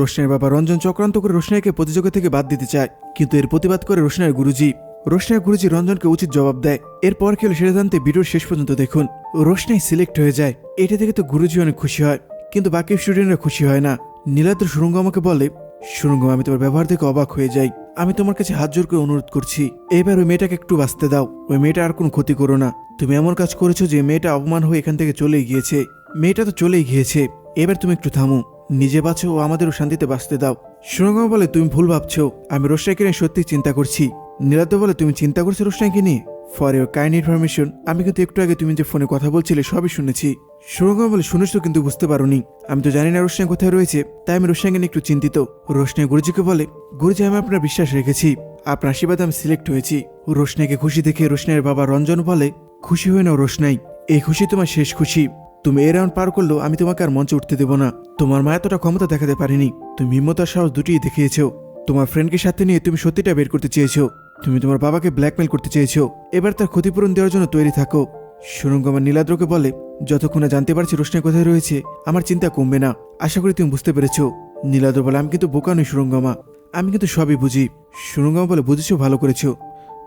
রোশনের বাবা রঞ্জন চক্রান্ত করে রোশনাইকে প্রতিযোগিতা থেকে বাদ দিতে চায়, কিন্তু এর প্রতিবাদ করে রোশনাইয়ের গুরুজি। রোশনাই গুরুজি রঞ্জনকে উচিত জবাব দেয়। এরপর হলো সেটা জানতে ভিডিওর শেষ পর্যন্ত দেখুন। রোশনাই সিলেক্ট হয়ে যায়। এটা থেকে তো গুরুজি অনেক খুশি হয়, কিন্তু বাকি স্টুডেন্টরা খুশি হয় না। নীলাদ্র সুরঙ্গ আমাকে বলে, সুরঙ্গ, আমি তোমার ব্যবহার থেকে অবাক হয়ে যাই। আমি তোমার কাছে হাত জোর করে অনুরোধ করছি, এবার ওই মেয়েটাকে একটু বাঁচতে দাও। ওই মেয়েটা আর কোনো ক্ষতি করো না। তুমি এমন কাজ করেছ যে মেয়েটা অপমান হয়ে এখান থেকে চলেই গিয়েছে। মেয়েটা তো চলেই গিয়েছে। এবার তুমি একটু থামো। নিজে বাঁচো ও আমাদেরও শান্তিতে বাঁচতে দাও। সুরঙ্গ বলে, তুমি ভুল ভাবছ। আমি রোশনাইকে নিয়ে সত্যি চিন্তা করছি। নীলাদ্র বলে, তুমি চিন্তা করছ রোশনাইকে নিয়ে? ফর ইউর কাইন্ড ইনফরমেশন আমি কিন্তু একটু আগে তুমি যে ফোনে কথা বলছিলে সবই শুনেছি। সুরঙ্গম বলে, শুনেছো কিন্তু বুঝতে পারোনি। আমি তো জানি না রোশনাই কোথায় রয়েছে, তাই আমি রোশনাইকে নিয়ে একটু চিন্তিত। রোশনাই গুরুজিকে বলে, গুরুজি, আমি আপনার বিশ্বাস রেখেছি। আপনার আশীর্বাদে আমি সিলেক্ট হয়েছি। রোশনাইকে খুশি দেখে রোশনাইয়ের বাবা রঞ্জন বলে, খুশি হয়ে নাও রোশনাই। এই খুশি তোমার শেষ খুশি। তুমি এ রাউন্ড পার করলেও আমি তোমাকে আর মঞ্চে উঠতে দেবো না। তোমার মা এতটা ক্ষমতা দেখাতে পারেনি। তুমি হিম্মত আর সাহস দুটিই দেখিয়েছো। তোমার ফ্রেন্ডকে সাথে নিয়ে তুমি সত্যিটা বের করতে চেয়েছো। তুমি তোমার বাবাকে ব্ল্যাকমেল করতে চেয়েছো। এবার তার ক্ষতিপূরণ দেওয়ার জন্য তৈরি থাকো। সুরঙ্গ আমার নীলাদ্রকে বলে, যতক্ষণ জানতে পারছি রোশনাই কোথায় রয়েছে, আমার চিন্তা কমবে না। আশা করি তুমি বুঝতে পেরেছ। নীলাদ্র বলে, আমি কিন্তু বোকা নই সুরঙ্গমা আমি কিন্তু সবই বুঝি। সুরঙ্গমা বলে, বুঝেছ, ভালো করেছ।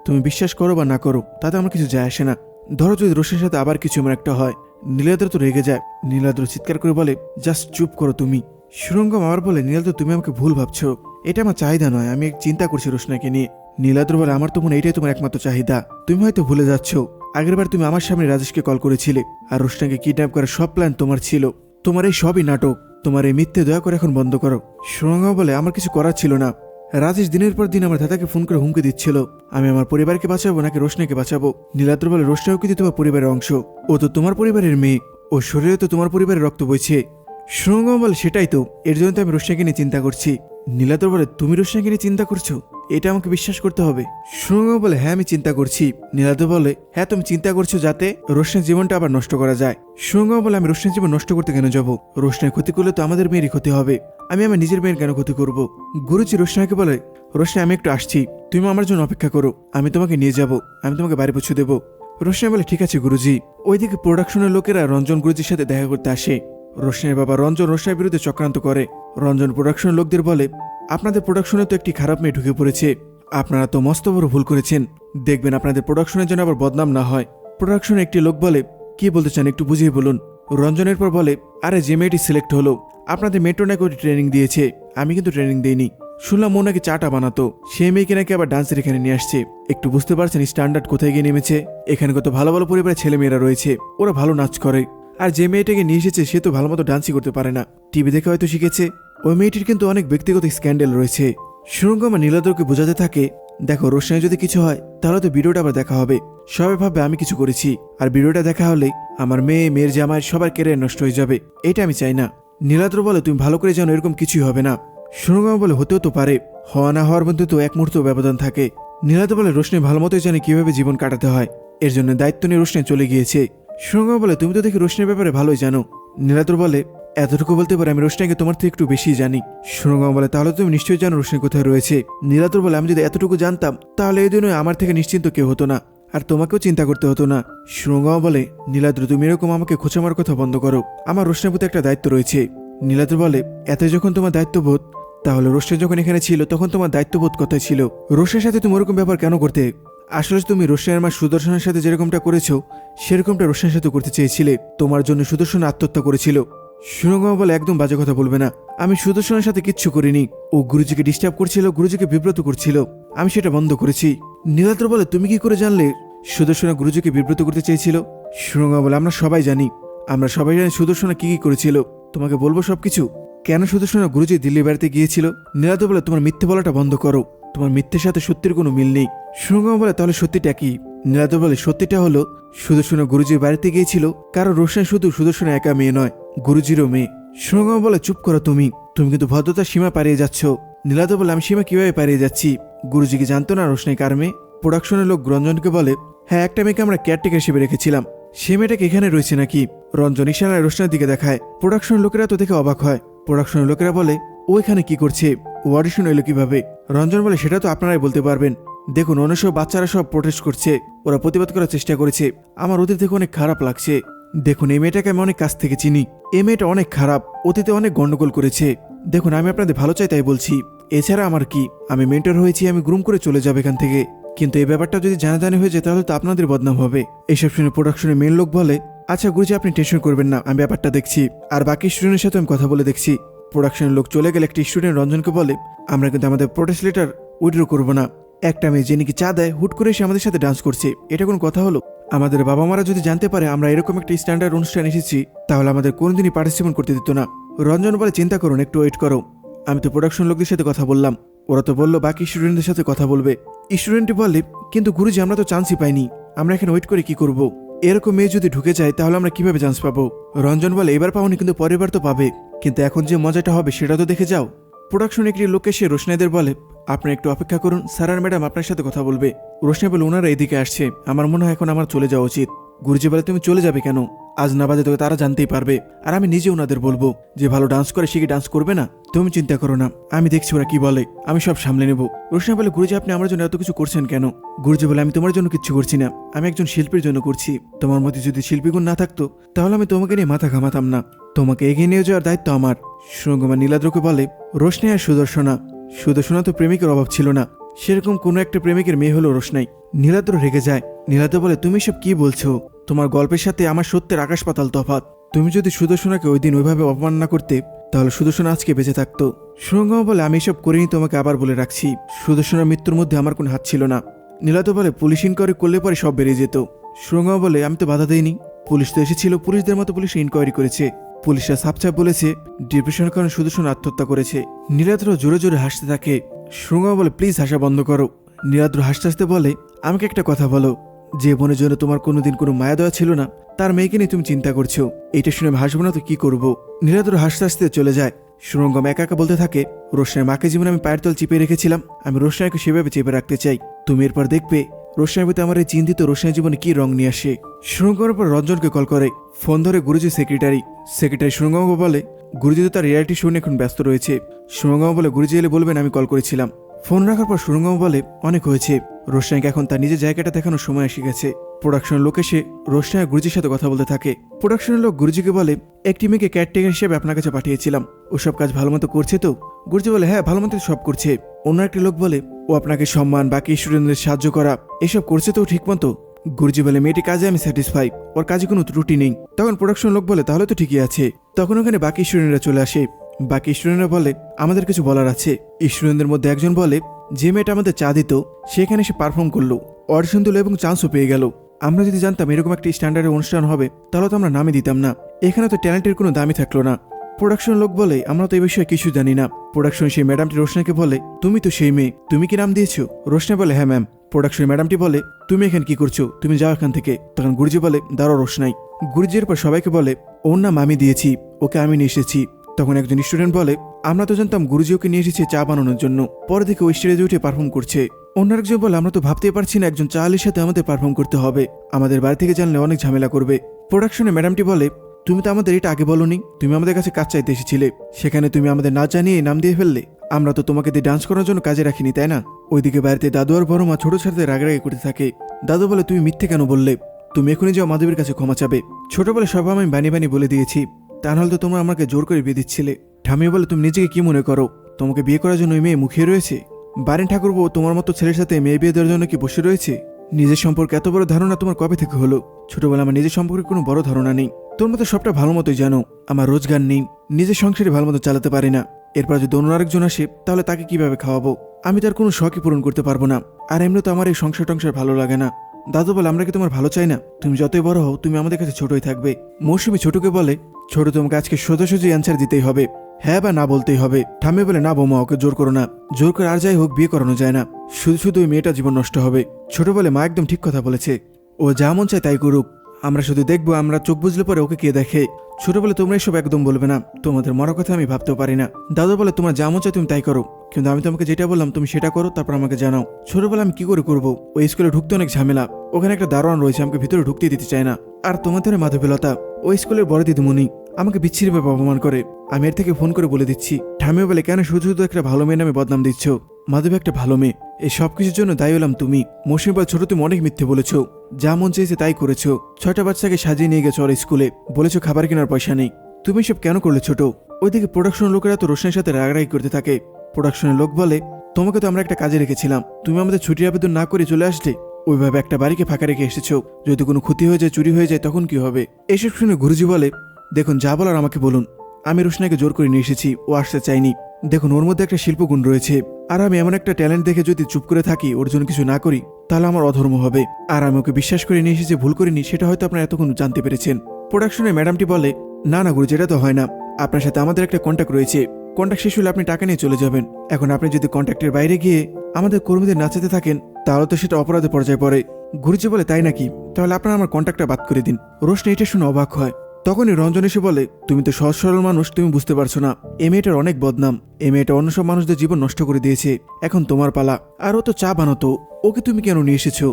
তুমি বিশ্বাস করো বা না করো, তাতে আমার কিছু যায় আসে না। ধরো যদি রোশনের সাথে আবার কিছু আমার একটা হয়। নীলাদ্র তো রেগে যায়। নীলাদ্র চিৎকার করে বলে, জাস্ট চুপ করো তুমি। সুরঙ্গম আবার বলে, নীলাদ্র, তুমি আমাকে ভুল ভাবছ। এটা আমার চাহিদা নয়, আমি চিন্তা করছি রোশনাকে নিয়ে। নীলাদ্র বলে, আমার তো মনে এটাই তোমার একমাত্র চাহিদা। তুমি হয়তো ভুলে যাচ্ছ। আগেরবার তুমি আমার সামনে রাজেশকে কল করেছিলে, আর রোশনাকে কিডন্যাপ করার সব প্ল্যান তোমার ছিল। তোমার এই সবই নাটক। তোমার এই মিথ্যে দয়া করে এখন বন্ধ করো। সুরঙ্গম বলে, আমার কিছু করার ছিল না। রাজেশ দিনের পর দিন আমার দাদাকে ফোন করে হুমকি দিচ্ছিল। আমি আমার পরিবারকে বাঁচাবো নাকি রোশনাকে বাঁচাবো? নীলাদ্র বলে রোশনাও কিন্তু তোমার পরিবারের অংশ। ও তো তোমার পরিবারের মেয়ে। ও শরীরে তো তোমার পরিবারের রক্ত বইছে। সুরঙ্গম বলে, সেটাই তো। এর জন্য তো আমি রোশনাকে নিয়ে চিন্তা করছি। নীলাদ্র বলে, তুমি রোশনাকে নিয়ে চিন্তা করছ? এটা আমাকে বিশ্বাস করতে হবে। সুরঙ্গম বলে হ্যাঁ আমি চিন্তা করছি। নীলাদ্র বলে হ্যাঁ তুমি চিন্তা করছ যাতে রোশনের জীবনটা আবার নষ্ট করা যায়। সুরঙ্গম বলে, আমি রোশনের জীবন নষ্ট করতে কেন যাব? রোশনের ক্ষতি করলে তো আমাদের মেয়েরই ক্ষতি হবে। আমি আমার নিজের মেয়ের কেন ক্ষতি করব? গুরুজি রোশনাকে বলে, রোশনা, আমি একটু আসছি। তুমি আমার জন্য অপেক্ষা করো। আমি তোমাকে নিয়ে যাব। আমি তোমাকে বাড়ি পৌঁছে দেবো। রোশনা বলে, ঠিক আছে, গুরুজি। ওইদিকে প্রোডাকশনের লোকেরা রঞ্জন গুরুজির সাথে দেখা করতে আসে। রোশনের বাবা রঞ্জন রোশনের বিরুদ্ধে চক্রান্ত করে। রঞ্জন প্রোডাকশনের লোকদের বলে আপনাদের প্রোডাকশনে তো একটি খারাপ মেয়ে ঢুকে পড়েছে। আপনারা তো মস্ত বড় ভুল করেছেন। দেখবেন আপনাদের প্রোডাকশনের জন্য আবার বদনাম না হয়। প্রোডাকশনে একটি লোক বলে, কি বলতে চান একটু বুঝিয়ে বলুন। রঞ্জনের পর বলে, আরে যে মেয়েটি সিলেক্ট হলো, আপনাদের মেট্রো নাকি ওটি ট্রেনিং দিয়েছে? আমি কিন্তু ট্রেনিং দিইনি। শুনলাম ও নাকি চাটা বানাতো। সে মেয়েকে নাকি আবার ডান্সের এখানে নিয়ে আসছে। একটু বুঝতে পারছেন স্ট্যান্ডার্ড কোথায় গিয়ে নেমেছে? এখানে কত ভালো ভালো পরিবারের ছেলে মেয়েরা রয়েছে। ওরা ভালো নাচ করে। আর যে মেয়েটাকে নিয়ে এসেছে, সে তো ভালো মতো ডান্সই করতে পারে না। টিভি দেখে হয়তো শিখেছে। ওই মেয়েটির কিন্তু অনেক ব্যক্তিগত স্ক্যান্ডেল রয়েছে। সুরঙ্গমা নীলাদ্রকে বোঝাতে থাকে, দেখো রোশনায় যদি কিছু হয়, তাহলে তো ভিডিওটা আবার দেখা হবে। সবাই ভাববে আমি কিছু করেছি। আর ভিডিওটা দেখা হলে আমার মেয়ে, মেয়ের জামাই সবার কেরিয়ার নষ্ট হয়ে যাবে। এটা আমি চাই না। নীলাদ্র বলে, তুমি ভালো করে জানো, এরকম কিছুই হবে না। সুরঙ্গমা বলে, হতেও তো পারে। হওয়া না হওয়ার মধ্যে তো এক মুহূর্ত ব্যবধান থাকে। নীলাদ্র বলে রোশনি ভালো মতোই জানে কীভাবে জীবন কাটাতে হয়। এর জন্য দায়িত্ব নিয়ে রোশনি চলে গিয়েছে। সুরঙ্গমা বলে, তুমি তো দেখি রোশনের ব্যাপারে ভালোই জানো। নীলাদ্র বলে এতটুকু বলতে পারে আমি রোশনাকে তোমার থেকে একটু বেশি জানি। সুরঙ্গম বলে, তাহলে তুমি নিশ্চয়ই জানো রোশনি কোথায় রয়েছে। নীলাদ্র বলে, আমি যদি এতটুকু জানতাম, তাহলে এই দিনে আমার থেকে নিশ্চিন্ত কেউ হতো না। আর তোমাকেও চিন্তা করতে হতো না। সুরঙ্গমা বলে নীলাদ্র তুমি এরকম আমাকে খোঁচামার কথা বন্ধ করো। আমার রোশনের প্রতি একটা দায়িত্ব রয়েছে। নীলাদ্র বলে, এত যখন তোমার দায়িত্ববোধ, তাহলে রোশন যখন এখানে ছিল, তখন তোমার দায়িত্ববোধ কথাই ছিল? রোশের সাথে তুমি ওরকম ব্যাপার কেন করতে? আসলে তুমি রোশনের মা সুদর্শনের সাথে যেরকমটা করেছ, সেরকমটা রোশনের সাথে করতে চেয়েছিলে। তোমার জন্য সুদর্শন আত্মহত্যা করেছিল। সুরঙ্গমা বলে একদম বাজে কথা বলবে না। আমি সুদর্শনের সাথে কিচ্ছু করিনি। ও গুরুজিকে ডিস্টার্ব করছিল, গুরুজিকে বিব্রত করছিল। আমি সেটা বন্ধ করেছি। নীলাদ্র বলে, তুমি কি করে জানলে? সুদর্শনা গুরুজিকে বিব্রত করতে চেয়েছিল। সুরঙ্গমা বলে, আমরা সবাই জানি। আমরা সবাই জানি সুদর্শনা কি কি করেছিল। তোমাকে বলব সবকিছু। কেন সুদর্শনা গুরুজি দিল্লি বাড়িতে গিয়েছিল? নীলাদ্র বলে, তোমার মিথ্যে বলাটা বন্ধ করো। তোমার মিথ্যের সাথে সত্যির কোনো মিল নেই। সুরঙ্গমা বলে, তাহলে সত্যিটা কি? নীলাদ্র বলে, সত্যিটা হলো সুদর্শনা গুরুজির বাড়িতে গিয়েছিল। কারণ রোশন শুধু সুদর্শনা একা মেয়ে নয়। গুরুজিরও মেয়ে সুরঙ্গমা বলে, চুপ করো তুমি। তুমি কিন্তু ভদ্রতার সীমা পারিয়ে যাচ্ছ। নীলাদ্র বলে আমি সীমা কীভাবে পারিয়ে যাচ্ছি? গুরুজিকে জানতো না রোশনাই কার মেয়ে। প্রোডাকশনের লোক রঞ্জনকে বলে হ্যাঁ একটা মেয়েকে আমরা কেয়ারটেকার হিসেবে রেখেছিলাম। সে মেয়েটাকে এখানে রয়েছে নাকি? রঞ্জন ইশারায় রোশনের দিকে দেখায়। প্রোডাকশনের লোকেরা তো দেখে অবাক হয়। প্রোডাকশনের লোকেরা বলে, ও এখানে কি করছে? ও অডিশন এলো কীভাবে? রঞ্জন বলে, সেটা তো আপনারাই বলতে পারবেন। দেখুন সব বাচ্চারা সব প্রোটেস্ট করছে। ওরা প্রতিবাদ করার চেষ্টা করেছে। আমার ওদের দেখে অনেক খারাপ লাগছে। দেখুন, এই মেয়েটাকে আমি অনেক কাছ থেকে চিনি। এই মেয়েটা অনেক খারাপ, অতীতে অনেক গন্ডগোল করেছে। দেখুন, আমি আপনাদের ভালো চাই তাই বলছি। এছাড়া আমার কি? আমি মেন্টর হয়েছি, আমি গ্রুম করে চলে যাবে এখান থেকে। কিন্তু এই ব্যাপারটা যদি জানাজানি হয়ে যায়, তাহলে তো আপনাদের বদনাম হবে। এইসব শুনে প্রোডাকশনের মেন লোক বলে আচ্ছা গুরুজি, আপনি টেনশন করবেন না, আমি ব্যাপারটা দেখছি। আর বাকি স্টুডেন্টের সাথে আমি কথা বলে দেখছি। প্রোডাকশনের লোক চলে গেলে একটি স্টুডেন্ট রঞ্জনকে বলে, আমরা কিন্তু আমাদের প্রোটেস্ট লেটার উইড্রো করব না। একটা মেয়ে যে নাকি চা দেয়, হুট করে এসে আমাদের সাথে ডান্স করছে। এটা কোনো কথা হলো? আমাদের বাবা মারা যদি জানতে পারে আমরা এরকম একটা স্ট্যান্ডার্ড অনুষ্ঠান এসেছি, তাহলে আমাদের কোনোদিনই পার্টিসিপেট করতে দিত না। রঞ্জন বলে, চিন্তা করুন একটু ওয়েট করো। আমি তো প্রোডাকশন লোকদের সাথে কথা বললাম। ওরা তো বলল, বাকি স্টুডেন্টদের সাথে কথা বলবে। স্টুডেন্টটি বলে, কিন্তু গুরুজি, আমরা তো চান্সই পাইনি। আমরা এখানে ওয়েট করে কি করব? এরকম মেয়ে যদি ঢুকে যায়, তাহলে আমরা কীভাবে চান্স পাবো? রঞ্জন বলে, এবার পাওনি, কিন্তু পরের বার তো পাবে। কিন্তু এখন যে মজাটা হবে, সেটা তো দেখে যাও। প্রোডাকশন একটি লোক এসে রোশনাইদের বলে আপনি একটু অপেক্ষা করুন। স্যার আর ম্যাডাম আপনার সাথে কথা বলবে। রোশনাই বলে ওনারা এদিকে আসছে। আমার মনে হয় এখন আমার চলে যাওয়া উচিত। গুরুজি বলে, তুমি চলে যাবে কেন? আজ না বাজে তোকে তারা জানতেই পারবে। আর আমি নিজে ওনাদের বলব, যে ভালো ডান্স করে সে কি ডান্স করবে না? তুমি চিন্তা করো না। আমি দেখছি ওরা কি বলে। আমি সব সামলে নেব। রোশনা বলে, গুরুজি, আপনি আমার জন্য এত কিছু করছেন কেন? গুরুজি বলে, আমি তোমার জন্য কিচ্ছু করছি না। আমি একজন শিল্পীর জন্য করছি। তোমার মধ্যে যদি শিল্পীগুণ না থাকতো, তাহলে আমি তোমাকে নিয়ে মাথা ঘামাতাম না। তোমাকে এগিয়ে নিয়ে যাওয়ার দায়িত্ব আমার। সুরঙ্গমা নীলাদ্রকে বলে রোশনাই আর সুদর্শনা সুদর্শনা তো প্রেমিকের অভাব ছিল না, সেরকম কোনো একটা প্রেমিকের মেয়ে হলো রোশনাই নীলাদ্র রেগে যায়। নীলাদ্র বলে, তুমি সব কি বলছো? তোমার গল্পের সাথে আমার সত্যের আকাশ পাতাল তফাত তুমি যদি সুদর্শনাকে ওই দিন ওইভাবে অপমান না করতে, তাহলে সুদর্শনা আজকে বেঁচে থাকতো। সুরঙ্গমা বলে, আমি এসব করিনি, তোমাকে আবার বলে রাখছি। সুদর্শনার মৃত্যুর মধ্যে আমার কোনো হাত ছিল না। নীলাদ্র বলে, পুলিশ ইনকোয়ারি করলে পরে সব বেরিয়ে যেত। সুরঙ্গমা বলে, আমি তো বাধা দেইনি। পুলিশ তো এসেছিল, পুলিশদের মতো পুলিশ ইনকোয়ারি করেছে। পুলিশরা সাপচাপ বলেছে, ডিপ্রেশনের কারণে সুদর্শন আত্মহত্যা করেছে। নীলাদ্র জোরে জোরে হাসতে থাকে সুরঙ্গমা বলে, প্লিজ, হাসা বন্ধ করো। নীলাদ্র হাসতে হাসতে বলে, আমাকে একটা কথা বলো। যে বোনের জন্য তোমার কোনোদিন কোনো মায়া দেওয়া ছিল না, তার মেয়েকে নিয়ে তুমি চিন্তা করছ। এটা শুনে আমি হাসবো না তো কি করব? নীলাদ্র হাসতে হাসতে চলে যায়। সুরঙ্গম একা একা বলতে থাকে রোশনার মাকে জীবনে আমি পায়ের তল চিপে রেখেছিলাম, আমি রোশনাকে সেভাবে চেপে রাখতে চাই। তুমি এরপর দেখবে রোশনার প্রতি আমার এই চিন্তিত রোশনার জীবনে কি রং নিয়ে আসে? সুরঙ্গমের পর রঞ্জনকে কল করে, ফোন ধরে গুরুজি সেক্রেটারি। সেক্রেটারি সুরঙ্গম বলে, গুরুজি তো তার রিয়ালিটি শো নিয়ে এখন ব্যস্ত রয়েছে। সুরঙ্গম বলে, গুরুজি এলে বলবেন আমি কল করেছিলাম। ফোন রাখার পর সুরঙ্গম বলে, অনেক হয়েছে। রোশনাইকে এখন তার নিজের জায়গাটা দেখানোর সময় এসে গেছে। প্রোডাকশনের লোক এসে রোশনাই গুরুজির সাথে কথা বলতে থাকে। প্রোডাকশনের লোক গুরুজিকে বলে, একটি মেয়েকে ক্যারটেকার হিসেবে আপনার কাছে পাঠিয়েছিলাম। ওসব কাজ ভালো মতো করছে তো? গুরুজি বলে হ্যাঁ ভালো মতো সব করছে। অন্য একটি লোক বলে, ও আপনাকে সম্মান, বাকি স্টুডেন্টদের সাহায্য করা, এসব করছে তো ঠিক মতো। গুরুজি বলে, মেয়েটি কাজে আমি স্যাটিসফাই ওর কাজে কোনো ত্রুটি নেই। তখন প্রোডাকশন লোক বলে, তাহলে তো ঠিকই আছে। তখন ওখানে বাকি স্টুডেন্টরা চলে আসে। বাকি স্টুডেন্টরা বলে, আমাদের কিছু বলার আছে। স্টুডেন্টদের মধ্যে একজন বলে, যে মেয়েটা আমাদের চা দিত, সেখানে সে পারফর্ম করল। অডিশন দিল এবং চান্সও পেয়ে গেল। আমরা যদি জানতাম এরকম একটি স্ট্যান্ডার্ডের অনুষ্ঠান হবে, তাহলে তো আমরা নামই দিতাম না। এখানে তো ট্যালেন্টের কোনো দামই থাকল না। প্রোডাকশন লোক বলে, আমরা তো এই বিষয়ে কিছু জানি না। প্রোডাকশন সেই ম্যাডামটি রোশনাকে বলে, তুমি তো সেই মেয়ে, তুমি কি নাম দিয়েছ? রোশনা বলে হ্যাঁ ম্যাম প্রোডাকশন ম্যাডামটি বলে, তুমি এখানে কি করছ? তুমি যাও এখান থেকে। তখন গুরুজি বলে, দাঁড়াও রোশনাই। গুরুজির পর সবাইকে বলে, ওর নাম আমি দিয়েছি, ওকে আমি নিয়ে এসেছি। তখন একজন স্টুডেন্ট বলে, আমরা তো জানতাম গুরুজি ওকে নিয়ে এসেছে চা বানানোর জন্য। পরে দেখে ওই স্টেজে উঠে পারফর্ম করছে। অন্য একজন বলে, আমরা তো ভাবতেই পারছি না, একজন চালের সাথে আমাদের পারফর্ম করতে হবে। আমাদের বাড়ি থেকে জানলে অনেক ঝামেলা করবে। প্রোডাকশনে ম্যাডামটি বলে তুমি তো আমাদের এটা আগে বলনি। তুমি আমাদের কাছে কাজ চাইতে এসেছিলে। সেখানে তুমি আমাদের না জানিয়ে নাম দিয়ে ফেললে। আমরা তো তোমাকে দিয়ে ডান্স করার জন্য কাজে রাখিনি, তাই না? ওইদিকে বাড়িতে দাদু আর বড় মা ছোট সাথে রাগারাগি করতে থাকে। দাদু বলে, তুমি মিথ্যে কেন বললে? তুমি এখনই যাও মাধবীর কাছে ক্ষমা চাবে। ছোট বলে সব আমি বানি বানি বলে দিয়েছি। তা নাহলে তো তোমরা আমাকে জোর করে বিয়ে দিচ্ছিলে। ঠামিয়ে বলে, তুমি নিজেকে কি মনে করো? তোমাকে বিয়ে করার জন্য ওই মেয়ে মুখিয়ে রয়েছে? বারেন ঠাকুরবো তোমার মতো ছেলের সাথে মেয়ে বিয়ে দেওয়ার জন্য কি বসে রয়েছে? নিজের সম্পর্কে এত বড় ধারণা তোমার কবে থেকে হলো? ছোটবেলা আমার নিজের সম্পর্কে কোনো বড় ধারণা নেই। তোর মতো সবটা ভালো মতোই জানো। আমার রোজগার নেই। নিজের সংসারে ভালো মতো চালাতে পারি না। এরপর যদি অন্য আরেকজন আসে, তাহলে তাকে কীভাবে খাওয়াবো? আমি তার কোনো শখই পূরণ করতে পারব না। আর এমনি তো আমার এই সংসার টংসার ভালো লাগে না। দাদু বলে, আমরা কি তোমার ভালো চাই না? তুমি যতই বড় হও, তুমি আমাদের কাছে ছোটই থাকবে। মৌসুমি ছোটকে বলে, ছোট তোমাকে আজকে সোজাসুজি অ্যান্সার দিতেই হবে। হ্যাঁ বা না বলতেই হবে। ঠামে বলে, না বৌমা, ওকে জোর করো না। জোর করে আর যাই হোক, বিয়ে করানো যায় না। শুধু শুধু ওই মেয়েটা জীবন নষ্ট হবে। ছোট বলে মা একদম ঠিক কথা বলেছে। ও যা মন চায় তাই করুক। আমরা শুধু দেখব, আমরা চোখ বুঝলে পরে ওকে কে দেখে। ছোট বলে, তোমরা এসব একদম বলবে না। তোমাদের মরার কথা আমি ভাবতেও পারি না। দাদু বলে, তোমার যা মন চায় তুমি তাই করো। কিন্তু আমি তোমাকে যেটা বললাম, তুমি সেটা করো, তারপর আমাকে জানাও। ছোটবেলা আমি কি করে করব? ওই স্কুলে ঢুকতে অনেক ঝামেলা। ওখানে একটা দারোয়ান রয়েছে, আমাকে ভিতরে ঢুকতে দিতে চায় না। আর তোমাদের মাধবীলতা, ওই স্কুলের বড় দিদিমণি। আমাকে বিচ্ছিরিভাবে অপমান করে। আমি এর থেকে ফোন করে বলে দিচ্ছি ঠামিও বলে, কেন শুধু শুধু একটা ভালো মেয়ে নামে বদনাম দিচ্ছ? মাধবী একটা ভালো মেয়ে। এই সব কিছুর জন্য দায়ী হলাম তুমি। মৌসুমি বা ছোট, তুমি অনেক মিথ্যে বলেছ। যা মন চেয়েছে তাই করেছ। ছয়টা বাচ্চাকে সাজিয়ে নিয়ে গেছো ওর স্কুলে। বলেছ খাবার কেনার পয়সা নেই। তুমি সব কেন করলে ছোট? ওইদিকে প্রোডাকশনের লোকেরা তো রোশনের সাথে রাগারাগি করতে থাকে। প্রোডাকশনের লোক বলে, তোমাকে তো আমরা একটা কাজে রেখেছিলাম। তুমি আমাদের ছুটির আবেদন না করে চলে আসলে? ওইভাবে একটা বাড়িকে ফাঁকা রেখে এসেছ। যদি কোনো ক্ষতি হয়ে যায়, চুরি হয়ে যায়, তখন কি হবে? এসব শুনে গুরুজি বলে দেখুন, যা বলার আমাকে বলুন। আমি রোশনাকে জোর করে নিয়ে এসেছি, ও আসতে চাইনি দেখুন, ওর মধ্যে একটা শিল্পগুণ রয়েছে। আর আমি এমন একটা ট্যালেন্ট দেখে যদি চুপ করে থাকি, ওর জন্য কিছু না করি, তাহলে আমার অধর্ম হবে। আর আমি ওকে বিশ্বাস করে নিয়ে এসে যে ভুল করিনি, সেটা হয়তো আপনারা এতক্ষণ জানতে পেরেছেন। প্রোডাকশনে ম্যাডামটি বলে, না না গুরু যেটা তো হয় না। আপনার সাথে আমাদের একটা কন্ট্যাক্ট রয়েছে। কন্ট্যাক্ট শেষ হলে আপনি টাকা নিয়ে চলে যাবেন। এখন আপনি যদি কন্ট্যাক্টের বাইরে গিয়ে আমাদের কর্মীদের নাচাতে থাকেন, তাহলে তো সেটা অপরাধে পর্যায়ে পড়ে। গুরুজি বলে, তাই নাকি? তাহলে আপনারা আমার কন্ট্যাক্টটা বাদ করে দিন। রোশনি এটা শুনে অবাক হয়। তখনই রঞ্জন এসে বলে, তুমি তো সহজ সরল মানুষ, তুমি বুঝতে পারছ না। এ মেয়েটার অনেক বদনাম। এ মেয়েটা অন্য সব মানুষদের জীবন নষ্ট করে দিয়েছে। এখন তোমার পালা। আর ও তো চা বানাতো। ওকে তুমি কেন নিয়ে এসেছ?